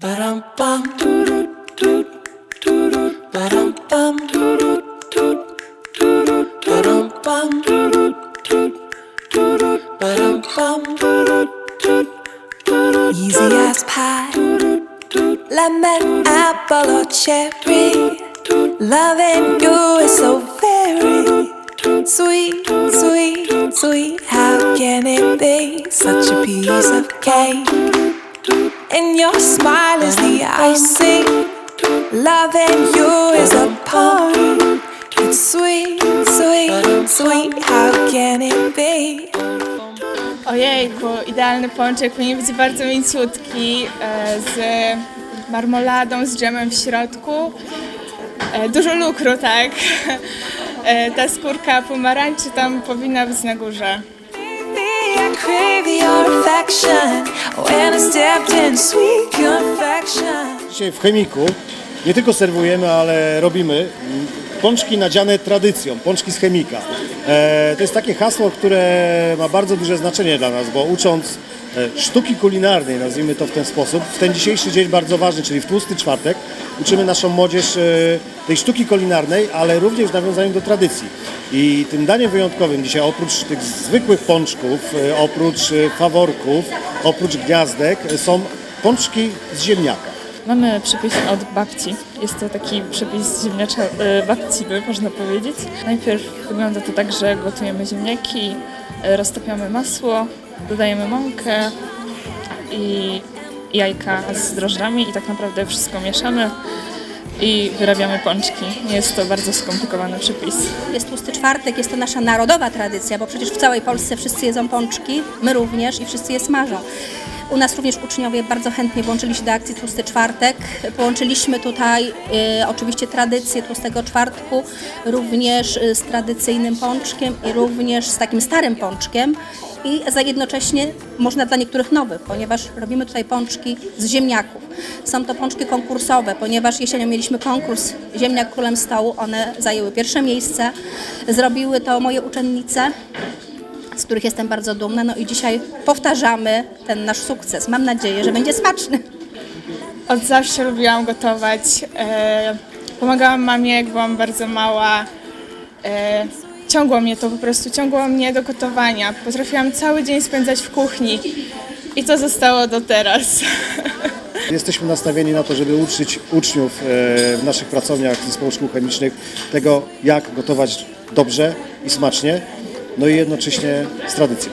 Ba-dum bum doo doo doo doo ba-dum bum doo doo doo doo ba-dum bum doo doo doo doo ba-dum bum doo doo doo Easy as pie, lemon, apple, or cherry. Loving you is so very sweet, sweet, sweet. How can it be such a piece of cake? And your smile is the icing. Loving you is a party. It's sweet, sweet, sweet. How can it be? Ojejku, idealny pączek powinien być bardzo mięciutki, e, z marmoladą, z dżemem w środku. E, Dużo lukru, tak. E, Ta skórka pomarańczy tam powinna być na górze. I crave your Dzisiaj w Chemiku nie tylko serwujemy, ale robimy pączki nadziane tradycją, pączki z chemika. E, to jest takie hasło, które ma bardzo duże znaczenie dla nas, bo ucząc sztuki kulinarnej, nazwijmy to w ten sposób, w ten dzisiejszy dzień bardzo ważny, czyli w tłusty czwartek, uczymy naszą młodzież e, tej sztuki kulinarnej, ale również w nawiązaniu do tradycji. I tym daniem wyjątkowym dzisiaj oprócz tych zwykłych pączków, e, oprócz e, faworków, oprócz gniazdek e, są pączki z ziemniaka. Mamy przepis od babci. Jest to taki przepis ziemniacza e, babciny, można powiedzieć. Najpierw wygląda to tak, że gotujemy ziemniaki, e, roztapiamy masło, dodajemy mąkę i jajka z drożdżami i tak naprawdę wszystko mieszamy i wyrabiamy pączki. Nie jest to bardzo skomplikowany przepis. Jest tłusty czwartek, jest to nasza narodowa tradycja, bo przecież w całej Polsce wszyscy jedzą pączki, my również i wszyscy je smażą. U nas również uczniowie bardzo chętnie włączyli się do akcji Tłusty Czwartek. Połączyliśmy tutaj e, oczywiście tradycję Tłustego Czwartku, również e, z tradycyjnym pączkiem i również z takim starym pączkiem. I za jednocześnie można dla niektórych nowych, ponieważ robimy tutaj pączki z ziemniaków. Są to pączki konkursowe, ponieważ jesienią mieliśmy konkurs Ziemniak Królem Stołu. One zajęły pierwsze miejsce. Zrobiły to moje uczennice z których jestem bardzo dumna. No i dzisiaj powtarzamy ten nasz sukces. Mam nadzieję, że będzie smaczny. Od zawsze lubiłam gotować. E, pomagałam mamie, jak byłam bardzo mała. E, ciągło mnie to po prostu, ciągło mnie do gotowania. Potrafiłam cały dzień spędzać w kuchni i to zostało do teraz. Jesteśmy nastawieni na to, żeby uczyć uczniów e, w naszych pracowniach zespołów szkół chemicznych tego, jak gotować dobrze i smacznie, no i jednocześnie z tradycją.